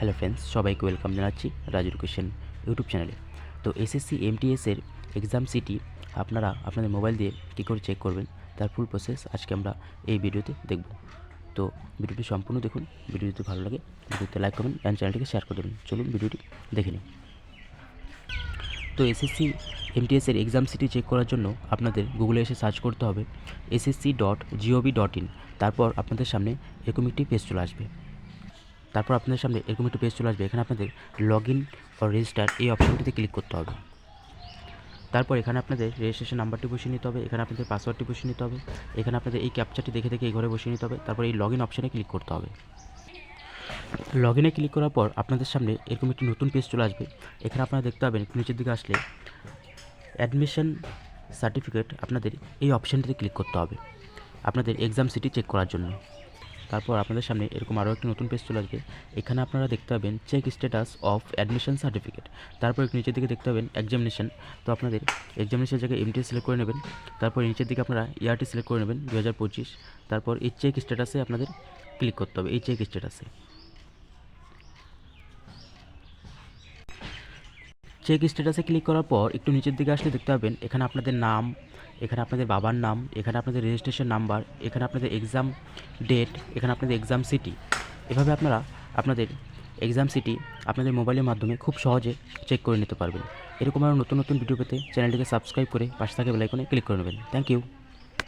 Hello friends, সবাইকে welcome জানাচ্ছি Raju education YouTube চ্যানেলে। তো এসএসসি এমটিএসের এক্সাম সিটি আপনারা আপনাদের মোবাইল দিয়ে কী করে চেক করবেন, তার ফুল প্রসেস আজকে আমরা এই ভিডিওতে দেখব। তো ভিডিওটি সম্পূর্ণ দেখুন ভিডিও যদি ভালো লাগে ভিডিওতে লাইক করবেন অ্যান্ড চ্যানেলটিকে শেয়ার করে দেবেন। চলুন ভিডিওটি দেখে নিন তো এসএসসি এমটিএসের এক্সাম সিটি চেক করার জন্য আপনাদের গুগলে এসে সার্চ করতে হবে SSC dot GOV dot in তারপর আপনাদের সামনে এরকম একটি পেজ চলে আসবে। তারপর আপনাদের সামনে এরকম একটি পেজ চলে আসবে। এখানে আপনাদের লগ ইন রেজিস্টার এই অপশনটিতে ক্লিক করতে হবে। তারপর এখানে আপনাদের রেজিস্ট্রেশন নাম্বারটি বসিয়ে নিতে হবে। এখানে আপনাদের পাসওয়ার্ডটি বসিয়ে নিতে হবে। এখানে আপনাদের এই ক্যাপচারটি দেখে দেখে এই ঘরে বসিয়ে নিতে হবে। তারপর এই লগ ইন অপশানে ক্লিক করতে হবে। লগ ইনে ক্লিক করার পর আপনাদের সামনে এরকম একটি নতুন পেজ চলে আসবে। এখানে আপনারা দেখতে পাবেন নিচের দিকে আসলে অ্যাডমিশন সার্টিফিকেট আপনাদের এই অপশানটিতে ক্লিক করতে হবে। আপনাদের এক্সাম সিটি চেক করার জন্য। তারপর আপনাদের সামনে এরকম আরও একটি নতুন পেজ চলে আসবে। এখানে আপনারা দেখতে পাবেন check status of admission certificate তারপর একটু নিচের দিকে দেখতে পাবেন এক্সামিনেশন তো আপনাদের এক্সামিনেশন জায়গায় এমটি সিলেক্ট করে নেবেন। তারপর নিচের দিকে আপনারা ইয়ারটি সিলেক্ট করে নেবেন দু হাজার পঁচিশ। তারপর এই চেক স্ট্যাটাসে আপনাদের ক্লিক করতে হবে, এই চেক স্ট্যাটাসে চেক স্ট্যাটাসে ক্লিক করার পর একটু নিচের দিকে আসলে দেখতে পাবেন, এখানে আপনাদের নাম, এখানে আপনাদের বাবার নাম, এখানে আপনাদের রেজিস্ট্রেশন নাম্বার এখানে আপনাদের এক্সাম ডেট এখানে আপনাদের এক্সাম সিটি এভাবে আপনারা আপনাদের এক্সাম সিটি আপনাদের মোবাইলের মাধ্যমে খুব সহজে চেক করে নিতে পারবেন। এরকম আরও নতুন নতুন ভিডিও পেতে চ্যানেলটিকে সাবস্ক্রাইব করে পাশে থাকা বেলাইকনে ক্লিক করে নেবেন। Thank you